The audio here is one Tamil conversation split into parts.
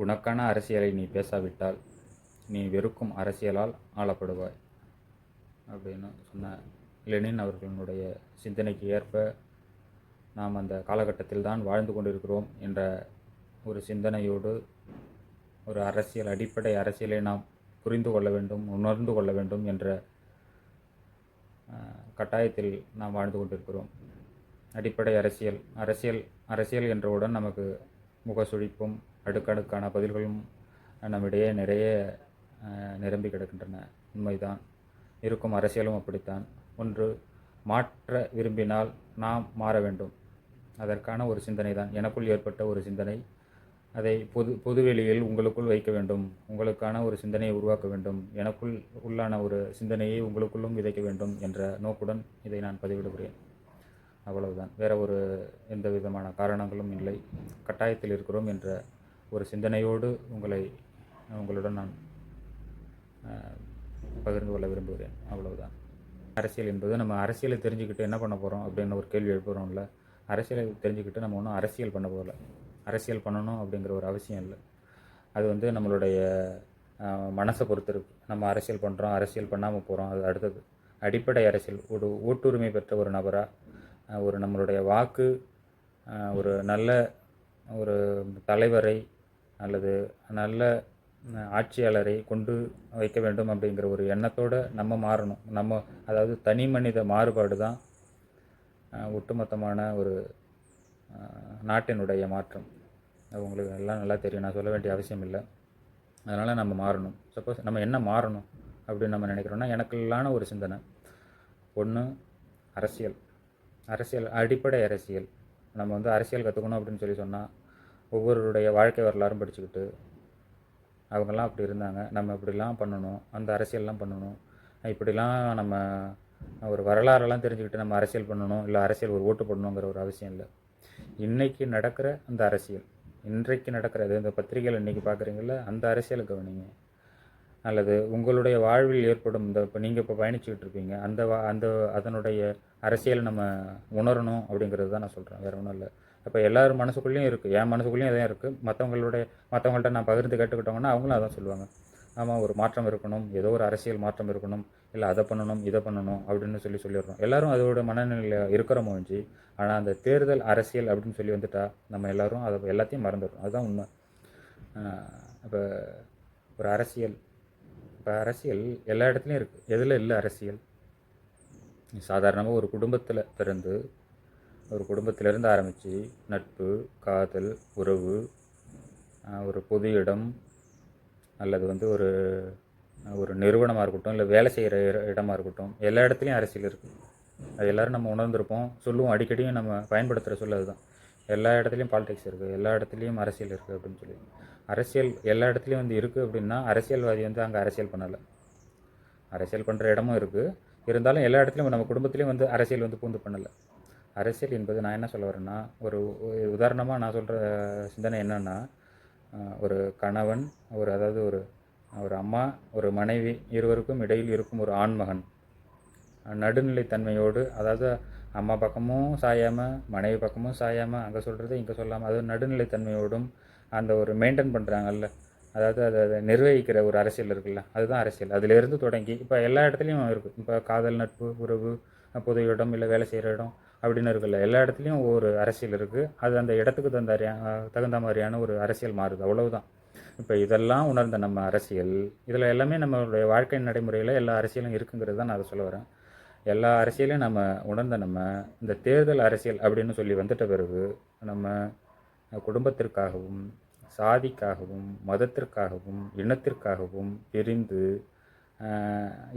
உனக்கான அரசியலை நீ பேசாவிட்டால் நீ வெறுக்கும் அரசியலால் ஆளப்படுவாய் அப்படின்னு சொன்ன லெனின் அவர்களுடைய சிந்தனைக்கு ஏற்ப நாம் அந்த காலகட்டத்தில் தான் வாழ்ந்து கொண்டிருக்கிறோம் என்ற ஒரு சிந்தனையோடு ஒரு அரசியல் அடிப்படை அரசியலை நாம் புரிந்து கொள்ள வேண்டும் உணர்ந்து கொள்ள வேண்டும் என்ற கட்டாயத்தில் நாம் வாழ்ந்து கொண்டிருக்கிறோம். அடிப்படை அரசியல் அரசியல் அரசியல் என்றவுடன் நமக்கு முகசுழிப்பும் அடுக்கடுக்கான பதில்களும் நம்மிடையே நிறைய நிரம்பி கிடக்கின்றன. உண்மைதான். இருக்கும் அரசியலும் அப்படித்தான். ஒன்று மாற்ற விரும்பினால் நாம் மாற வேண்டும். அதற்கான ஒரு சிந்தனை தான் எனக்குள் ஏற்பட்ட ஒரு சிந்தனை. அதை பொது பொதுவெளியில் உங்களுக்குள் வைக்க வேண்டும். உங்களுக்கான ஒரு சிந்தனையை உருவாக்க வேண்டும். எனக்குள் உள்ளான ஒரு சிந்தனையை உங்களுக்குள்ளும் விதைக்க வேண்டும் என்ற நோக்குடன் இதை நான் பதிவிடுகிறேன். அவ்வளவுதான். வேற ஒரு எந்த விதமான காரணங்களும் இல்லை. கட்டாயத்தில் இருக்கிறோம் என்ற ஒரு சிந்தனையோடு உங்களை உங்களுடன் நான் பகிர்ந்து கொள்ள விரும்புகிறேன். அவ்வளவுதான். அரசியல் என்பது நம்ம அரசியலை தெரிஞ்சுக்கிட்டு என்ன பண்ண போகிறோம் அப்படின்னு ஒரு கேள்வி எழுப்புகிறோம்ல அரசியலை தெரிஞ்சுக்கிட்டு நம்ம ஒன்றும் அரசியல் பண்ண போகல. அரசியல் பண்ணணும் அப்படிங்கிற ஒரு அவசியம் இல்லை. அது வந்து நம்மளுடைய மனசை பொறுத்தருக்கு நம்ம அரசியல் பண்ணுறோம் அரசியல் பண்ணாமல் போகிறோம் அது அடுத்தது. அடிப்படை அரசியல் ஒரு ஓட்டுரிமை பெற்ற ஒரு நபராக ஒரு நம்மளுடைய வாக்கு ஒரு நல்ல ஒரு தலைவரை அல்லது நல்ல ஆட்சியாளரை கொண்டு வைக்க வேண்டும் அப்படிங்கிற ஒரு எண்ணத்தோடு நம்ம மாறணும். நம்ம அதாவது தனி மனித மாறுபாடு தான் ஒட்டுமொத்தமான ஒரு நாட்டினுடைய மாற்றம். அது உங்களுக்கு எல்லாம் நல்லா தெரியும். நான் சொல்ல வேண்டிய அவசியம் இல்லை. அதனால் நம்ம மாறணும். சப்போஸ் நம்ம என்ன மாறணும் அப்படின்னு நம்ம நினைக்கிறோன்னா எனக்குள்ளான ஒரு சிந்தனை. ஒன்று அரசியல். அரசியல் அடிப்படை அரசியல். நம்ம வந்து அரசியல் கற்றுக்கணும் அப்படின்னு சொல்லி சொன்னால் ஒவ்வொருடைய வாழ்க்கை வரலாறும் படிச்சுக்கிட்டு அவங்கெல்லாம் அப்படி இருந்தாங்க. நம்ம இப்படிலாம் பண்ணணும். அந்த அரசியல்லாம் பண்ணணும். இப்படிலாம் நம்ம ஒரு வரலாறெல்லாம் தெரிஞ்சுக்கிட்டு நம்ம அரசியல் பண்ணணும். இல்லை அரசியல் ஒரு ஓட்டு பண்ணணுங்கிற ஒரு அவசியம் இல்லை. இன்றைக்கி நடக்கிற அந்த அரசியல் இன்றைக்கு நடக்கிறது இந்த பத்திரிகையில் இன்றைக்கி பார்க்குறீங்கள அந்த அரசியலை கவனிங்க. அல்லது உங்களுடைய வாழ்வில் ஏற்படும் இந்த இப்போ நீங்கள் இப்போ பயணிச்சுக்கிட்டு இருப்பீங்க அந்த வா அந்த அதனுடைய அரசியல் நம்ம உணரணும் அப்படிங்கிறது தான் நான் சொல்கிறேன் வேறு ஒன்றும் இல்லை. இப்போ எல்லார் மனசுக்குள்ளேயும் இருக்குது என் மனசுக்குள்ளேயும் அதான் இருக்குது மற்றவங்களுடைய மற்றவங்கள்ட்ட நான் பகிர்ந்து கேட்டுக்கிட்டோங்கன்னா அவங்களும் அதான் சொல்லுவாங்க. ஆமாம் ஒரு மாற்றம் இருக்கணும் ஏதோ ஒரு அரசியல் மாற்றம் இருக்கணும் இல்லை அதை பண்ணணும் இதை பண்ணணும் அப்படின்னு சொல்லி சொல்லிடுறோம். எல்லாரும் அதோட மனநிலையில் இருக்கிறோமோ வச்சு ஆனால் அந்த தேர்தல் அரசியல் அப்படின்னு சொல்லி வந்துட்டா நம்ம எல்லாரும் அதை எல்லாத்தையும் மறந்துடுறோம். அதுதான் உண்மை. இப்போ ஒரு அரசியல் இப்போ அரசியல் எல்லா இடத்துலையும் இருக்குது எதில் இல்லை அரசியல்? சாதாரணமாக ஒரு குடும்பத்தில் பிறந்து ஒரு குடும்பத்திலேருந்து ஆரம்பித்து நட்பு காதல் உறவு ஒரு பொது இடம் அல்லது வந்து ஒரு ஒரு நிறுவனமாக இருக்கட்டும் இல்லை வேலை செய்கிற இடமா இருக்கட்டும் எல்லா இடத்துலையும் அரசியல் இருக்குது அது எல்லோரும் நம்ம உணர்ந்திருப்போம் சொல்லுவோம் அடிக்கடியும் நம்ம பயன்படுத்துகிற சொல்ல அதுதான். எல்லா இடத்துலையும் பாலிடிக்ஸ் இருக்குது எல்லா இடத்துலையும் அரசியல் இருக்குது அப்படின்னு சொல்லி. அரசியல் எல்லா இடத்துலையும் வந்து இருக்குது அப்படின்னா அரசியல்வாதி வந்து அங்கே அரசியல் பண்ணலை. அரசியல் பண்ணுற இடமும் இருக்குது இருந்தாலும் எல்லா இடத்துலையும் நம்ம குடும்பத்துலேயும் வந்து அரசியல் வந்து பூந்து பண்ணலை. அரசியல் என்பது நான் என்ன சொல்ல வரேன்னா ஒரு உதாரணமாக நான் சொல்கிற சிந்தனை என்னென்னா ஒரு கணவன் ஒரு அதாவது ஒரு ஒரு அம்மா ஒரு மனைவி இருவருக்கும் இடையில் இருக்கும் ஒரு ஆண்மகன். நடுநிலைத்தன்மையோடு அதாவது அம்மா பக்கமும் சாயாமல் மனைவி பக்கமும் சாயாமல் அங்கே சொல்கிறது இங்கே சொல்லாமல் அது நடுநிலைத்தன்மையோடும் அந்த ஒரு மெயின்டைன் பண்ணுறாங்கல்ல அதாவது அதை அதை நிர்வகிக்கிற ஒரு அரசியல் இருக்குல்ல அதுதான் அரசியல். அதிலிருந்து தொடங்கி இப்போ எல்லா இடத்துலையும் இருக்குது இப்போ காதல் நட்பு உறவு பொது இடம் இல்லை வேலை செய்கிற இடம் அப்படின்னு இருக்குல்ல எல்லா இடத்துலையும் ஒரு அரசியல் இருக்குது அது அந்த இடத்துக்கு தகுந்த தகுந்த மாதிரியான ஒரு அரசியல் மாறுது அவ்வளவுதான். இப்போ இதெல்லாம் உணர்ந்த நம்ம அரசியல் இதில் எல்லாமே நம்மளுடைய வாழ்க்கை நடைமுறையில் எல்லா அரசியலும் இருக்குங்கிறது தான் நான் அதை சொல்ல வரேன். எல்லா அரசியலையும் நம்ம உணர்ந்த நம்ம இந்த தேர்தல் அரசியல் அப்படின்னு சொல்லி வந்துட்ட பிறகு நம்ம குடும்பத்திற்காகவும் சாதிக்காகவும் மதத்திற்காகவும் இனத்திற்காகவும் பிரிந்து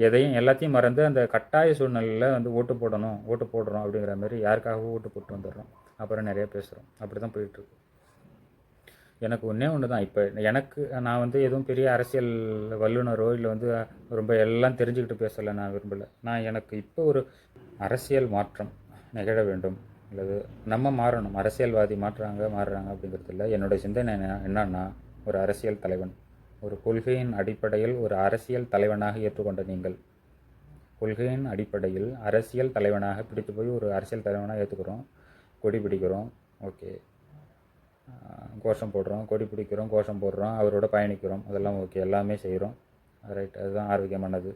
எதையும் எல்லாத்தையும் மறந்து அந்த கட்டாய சூழ்நிலையில் வந்து ஓட்டு போடணும் ஓட்டு போடுறோம் அப்படிங்கிற மாதிரி யாருக்காகவும் ஓட்டு போட்டு வந்துடுறோம். அப்புறம் நிறைய பேசுகிறோம் அப்படி தான் போயிட்டுருக்கு எனக்கு ஒன்றே ஒன்று தான் இப்போ எனக்கு நான் வந்து எதுவும் பெரிய அரசியல் வல்லுநரோ இல்லை வந்து ரொம்ப எல்லாம் தெரிஞ்சுக்கிட்டு பேசலை நான் விரும்பலை. நான் எனக்கு இப்போ ஒரு அரசியல் மாற்றம் நிகழ வேண்டும். அல்லது நம்ம மாறணும் அரசியல்வாதி மாற்றுறாங்க மாறுறாங்க அப்படிங்கிறது இல்லை என்னோடய சிந்தனை என்ன என்னன்னா ஒரு அரசியல் தலைவன் ஒரு கொள்கையின் அடிப்படையில் ஒரு அரசியல் தலைவனாக ஏற்றுக்கொண்ட நீங்கள். கொள்கையின் அடிப்படையில் அரசியல் தலைவனாக பிடித்து போய் ஒரு அரசியல் தலைவனாக ஏற்றுக்கிறோம் கொடி பிடிக்கிறோம். ஓகே. கோஷம் போடுறோம். கொடி பிடிக்கிறோம் கோஷம் போடுறோம். அவரோட பயணிக்கிறோம். அதெல்லாம் ஓகே. எல்லாமே செய்கிறோம் ரைட் அதுதான் ஆரோக்கியமானது.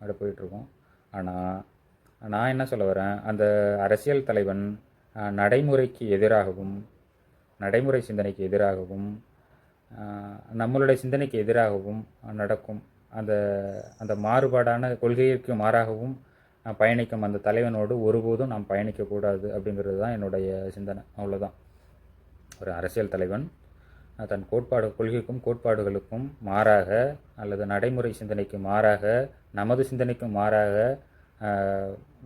அப்படி போயிட்டுருக்கோம் ஆனால் நான் என்ன சொல்ல வரேன்? அந்த அரசியல் தலைவன் நடைமுறைக்கு எதிராகவும் நடைமுறை சிந்தனைக்கு எதிராகவும் நம்மளுடைய சிந்தனைக்கு எதிராகவும் நடக்கும். அந்த அந்த மாறுபாடான கொள்கைக்கு மாறாகவும் பயணிக்கும் அந்த தலைவனோடு ஒருபோதும் நாம் பயணிக்கக்கூடாது அப்படிங்கிறது தான் என்னுடைய சிந்தனை. அவ்வளோதான் ஒரு அரசியல் தலைவன் தன் கோட்பாடு கொள்கைக்கும் கோட்பாடுகளுக்கும் மாறாக அல்லது நடைமுறை சிந்தனைக்கு மாறாக நமது சிந்தனைக்கும் மாறாக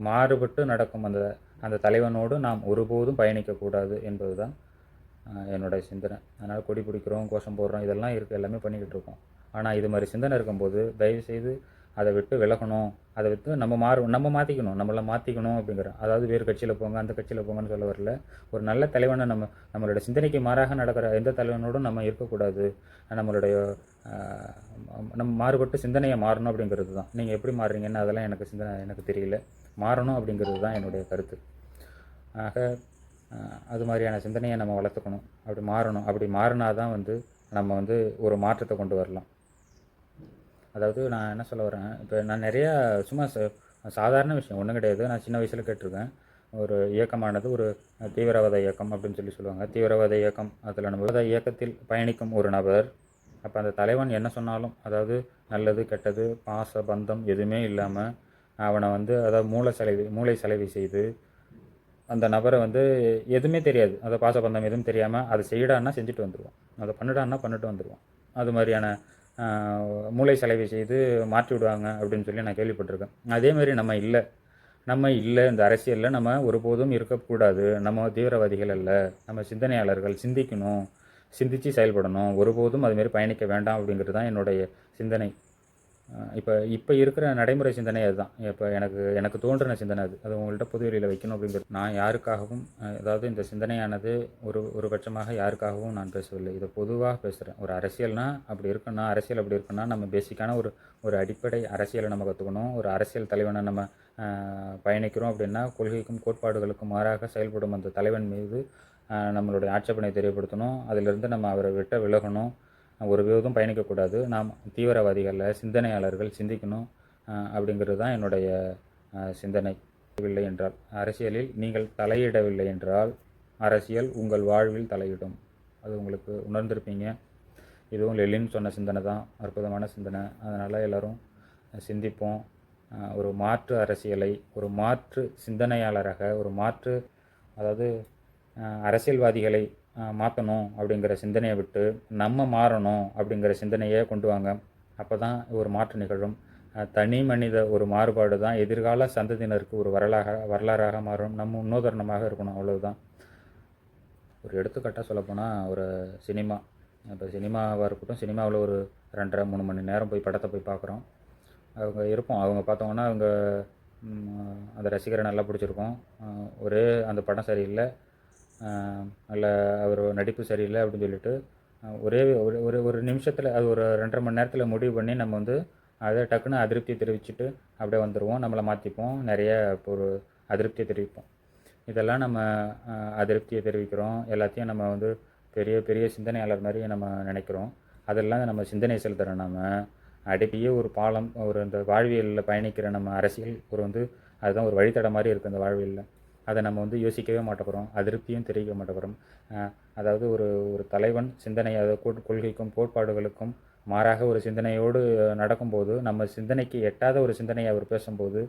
மாறுபட்டு நடக்கும் அந்த அந்த தலைவனோடு நாம் ஒருபோதும் பயணிக்கக்கூடாது என்பது தான் என்னுடைய சிந்தனை. அதனால் கொடி பிடிக்கிறோம் கோஷம் போடுறோம் இதெல்லாம் இருக்குது எல்லாமே பண்ணிக்கிட்டு இருக்கோம். ஆனால் இது மாதிரி சிந்தனை இருக்கும்போது தயவுசெய்து அதை விட்டு விலகணும். அதை விட்டு நம்ம மாறு நம்ம மாற்றிக்கணும் நம்மளை மாற்றிக்கணும் அப்படிங்கிற அதாவது வேறு கட்சியில் போங்க அந்த கட்சியில் போங்கன்னு சொல்ல வரல. ஒரு நல்ல தலைவனை நம்ம நம்மளோட சிந்தனைக்கு மாறாக நடக்கிற எந்த தலைவனோடும் நம்ம இருக்கக்கூடாது. நம்மளுடைய நம்ம மாறுபட்டு சிந்தனையை மாறணும் அப்படிங்கிறது தான். நீங்கள் எப்படி மாறுறீங்கன்னு அதெல்லாம் எனக்கு சிந்தனை எனக்கு தெரியல. மாறணும் அப்படிங்கிறது தான் என்னுடைய கருத்து. ஆக அது மாதிரியான சிந்தனையை நம்ம வளர்த்துக்கணும். அப்படி மாறணும். அப்படி மாறினா தான் வந்து நம்ம வந்து ஒரு மாற்றத்தை கொண்டு வரலாம். அதாவது நான் என்ன சொல்ல வரேன்? இப்போ நான் நிறையா சும்மா ச- சாதாரண விஷயம் ஒன்றும் கிடையாது. நான் சின்ன வயசில் கேட்டிருக்கேன். ஒரு இயக்கமானது ஒரு தீவிரவாத இயக்கம் அப்படின்னு சொல்லி சொல்லுவாங்க. தீவிரவாத இயக்கம். அதில் நம்ம இயக்கத்தில் பயணிக்கும் ஒரு நபர். அப்போ அந்த தலைவன் என்ன சொன்னாலும் அதாவது நல்லது கெட்டது பாச பந்தம் எதுவுமே இல்லாமல் அவனை வந்து அதாவது மூளை சலவை மூளை சலவை செய்து அந்த நபரை வந்து எதுவுமே தெரியாது. அதை பாசபந்தம் எதுவும் தெரியாமல் அதை செய்யடான்னா செஞ்சுட்டு வந்துடுவான் அதை பண்ணிடான்னா பண்ணிட்டு வந்துடுவான் அது மாதிரியான மூளை செலவை செய்து மாற்றி விடுவாங்க அப்படின்னு சொல்லி நான் கேள்விப்பட்டிருக்கேன். அதே மாதிரி நம்ம இல்லை. நம்ம இல்லை இந்த அரசியலில் நம்ம ஒருபோதும் இருக்கக்கூடாது. நம்ம தீவிரவாதிகள் அல்ல. நம்ம சிந்தனையாளர்கள் சிந்திக்கணும் சிந்தித்து செயல்படணும். ஒருபோதும் அதுமாரி பயணிக்க வேண்டாம் அப்படிங்கிறது தான் என்னுடைய சிந்தனை. இப்போ இப்போ இருக்கிற நடைமுறை சிந்தனை அதுதான். இப்போ எனக்கு எனக்கு தோன்றின சிந்தனை அது. அது உங்கள்கிட்ட பொது வெளியில் வைக்கணும் அப்படிங்கிறது நான் யாருக்காகவும் அதாவது இந்த சிந்தனையானது ஒரு ஒரு பட்சமாக யாருக்காகவும் நான் பேசவில்லை. இதை பொதுவாக பேசுகிறேன் ஒரு அரசியல்னால் அப்படி இருக்குன்னா அரசியல் அப்படி இருக்குன்னா நம்ம பேசிக்கான ஒரு ஒரு அடிப்படை அரசியலை நம்ம கற்றுக்கணும் ஒரு அரசியல் தலைவனை நம்ம பயணிக்கிறோம் அப்படின்னா கொள்கைக்கும் கோட்பாடுகளுக்கும் மாறாக செயல்படும் அந்த தலைவன் மீது நம்மளுடைய ஆட்சேபனை தெரியப்படுத்தணும். அதிலிருந்து நம்ம அவரை விட்ட விலகணும். ஒரு விதம் பயணிக்கக்கூடாது. நாம் தீவிரவாதிகளில் சிந்தனையாளர்கள் சிந்திக்கணும் அப்படிங்கிறது தான் என்னுடைய சிந்தனை. இல்லை என்றால் அரசியலில் நீங்கள் தலையிடவில்லை என்றால் அரசியல் உங்கள் வாழ்வில் தலையிடும். அது உங்களுக்கு உணர்ந்திருப்பீங்க. இதுவும் லெலின் சொன்ன சிந்தனை தான். அற்புதமான சிந்தனை. அதனால் எல்லோரும் சிந்திப்போம். ஒரு மாற்று அரசியலை ஒரு மாற்று சிந்தனையாளராக ஒரு மாற்று அதாவது அரசியல்வாதிகளை மாற்றணும் அப்படிங்கிற சிந்தனையை விட்டு நம்ம மாறணும் அப்படிங்கிற சிந்தனையே கொண்டு வாங்க. அப்போ தான் ஒரு மாற்றம் நிகழும். தனி மனித ஒரு மாறுபாடு தான் எதிர்கால சந்ததியினருக்கு ஒரு வரலாக வரலாறாக மாறும். நம்ம முன்னுதாரணமாக இருக்கணும் அவ்வளவுதான். ஒரு எடுத்துக்காட்டாக சொல்லப்போனால் ஒரு சினிமா. இப்போ சினிமாவாக இருக்கட்டும் சினிமாவில் ஒரு ரெண்டரை மூணு மணி நேரம் போய் படத்தை போய் பார்க்குறோம் அவங்க இருப்போம். அவங்க பார்த்தோங்கன்னா அவங்க அந்த ரசிகரை நல்லா பிடிச்சிருக்கும். ஒரே அந்த படம் சரியில்லை. அஹ், அவர் நடிப்பு சரியில்லை அப்படின்னு சொல்லிட்டு ஒரே ஒரு ஒரு ஒரு நிமிஷத்தில் அது ஒரு ரெண்டரை மணி நேரத்தில் முடிவு பண்ணி நம்ம வந்து அதை டக்குன்னு அதிருப்தியை தெரிவிச்சுட்டு அப்படியே வந்துடுவோம் நம்மளை மாற்றிப்போம் நிறைய இப்போ ஒரு அதிருப்தியை தெரிவிப்போம். இதெல்லாம் நம்ம அதிருப்தியை தெரிவிக்கிறோம். எல்லாத்தையும் நம்ம வந்து பெரிய பெரிய சிந்தனையாளர் மாதிரி நம்ம நினைக்கிறோம். அதெல்லாம் நம்ம சிந்தனை செலுத்துகிற நம்ம அடிப்பையே ஒரு பாலம் ஒரு இந்த வாழ்வியலில் பயணிக்கிற நம்ம அரசியல் ஒரு வந்து அதுதான் ஒரு வழித்தட மாதிரி இருக்குது அந்த வாழ்வியலில். அதை நம்ம வந்து யோசிக்கவே மாட்டேங்கிறோம் அதிருப்தியும் தெரிவிக்க மாட்டேங்கிறோம். அதாவது ஒரு ஒரு தலைவன் சிந்தனை அதாவது கொள்கைக்கும் கோட்பாடுகளுக்கும் மாறாக ஒரு சிந்தனையோடு நடக்கும்போது நம்ம சிந்தனைக்கு எட்டாத ஒரு சிந்தனையை அவர் பேசும்போது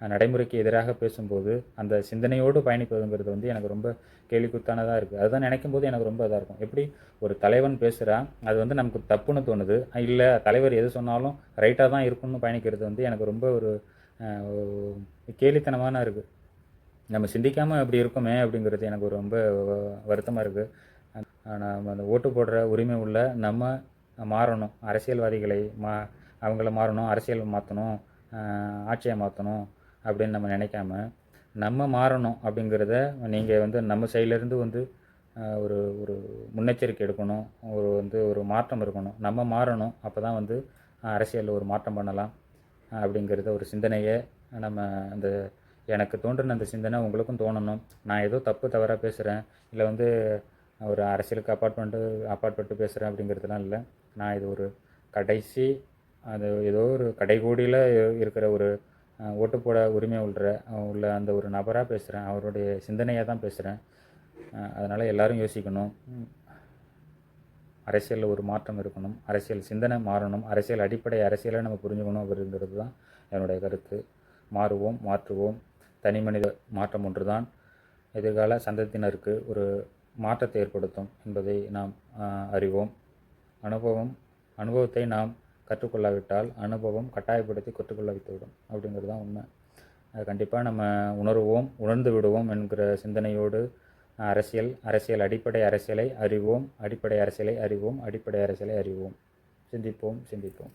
நடைமுறைக்கு எதிராக பேசும்போது அந்த சிந்தனையோடு பயணிப்பதுங்கிறது வந்து எனக்கு ரொம்ப கேலிக்குத்தானதாக இருக்குது அதுதான் நினைக்கும் போது எனக்கு ரொம்ப இதாக இருக்கும். எப்படி ஒரு தலைவன் பேசுகிறா அது வந்து நமக்கு தப்புன்னு தோணுது. இல்லை தலைவர் எது சொன்னாலும் ரைட்டாக தான் இருக்கும்னு பயணிக்கிறது வந்து எனக்கு ரொம்ப ஒரு கேலித்தனமான இருக்குது நம்ம சிந்திக்காமல் அப்படி இருக்குமே அப்படிங்கிறது எனக்கு ஒரு ரொம்ப வருத்தமாக இருக்குது நம்ம அந்த ஓட்டு போடுற உரிமை உள்ள நம்ம மாறணும். அரசியல்வாதிகளை மா அவங்கள மாறணும் அரசியல் மாற்றணும் ஆட்சியை மாற்றணும் அப்படின்னு நம்ம நினைக்காம நம்ம மாறணும் அப்படிங்கிறத நீங்கள் வந்து நம்ம சைட்லேருந்து வந்து ஒரு ஒரு முன்னெச்சரிக்கை எடுக்கணும். ஒரு வந்து ஒரு மாற்றம் இருக்கணும். நம்ம மாறணும். அப்போ தான் வந்து அரசியலில் ஒரு மாற்றம் பண்ணலாம். அப்படிங்கிறத ஒரு சிந்தனையை நம்ம அந்த எனக்கு தோன்றின அந்த சிந்தனை உங்களுக்கும் தோணணும். நான் ஏதோ தப்பு தவறாக பேசுகிறேன் இல்லை வந்து ஒரு அரசியலுக்கு அப்பாற்பட்டு அப்பாற்பட்டு பேசுகிறேன் அப்படிங்கிறதுலாம் இல்லை. நான் இது ஒரு கடைசி அது ஏதோ ஒரு கடைகோடியில் இருக்கிற ஒரு ஓட்டு போட உரிமை உள்ள உள்ள அந்த ஒரு நபராக பேசுகிறேன் அவருடைய சிந்தனையாக தான் பேசுகிறேன் அதனால் எல்லாரும் யோசிக்கணும். அரசியலில் ஒரு மாற்றம் இருக்கணும். அரசியல் சிந்தனை மாறணும். அரசியல் அடிப்படை அரசியலை நம்ம புரிஞ்சுக்கணும் அப்படிங்கிறது தான் என்னுடைய கருத்து. மாறுவோம் மாற்றுவோம். தனி மனித மாற்றம் ஒன்றுதான். எதிர்கால சந்ததியினருக்கு ஒரு மாற்றத்தை ஏற்படுத்தும் என்பதை நாம் அறிவோம். அனுபவம் அனுபவத்தை நாம் கற்றுக்கொள்ளாவிட்டால் அனுபவம் கட்டாயப்படுத்தி கற்றுக்கொள்ள வைத்துவிடும் அப்படிங்கிறது தான் உண்மை. கண்டிப்பாக நம்ம உணர்வோம் உணர்ந்து விடுவோம் என்கிற சிந்தனையோடு அரசியல் அரசியல் அடிப்படை அரசியலை அறிவோம் அடிப்படை அரசியலை அறிவோம் அடிப்படை அரசியலை அறிவோம். சிந்திப்போம் சிந்திப்போம்.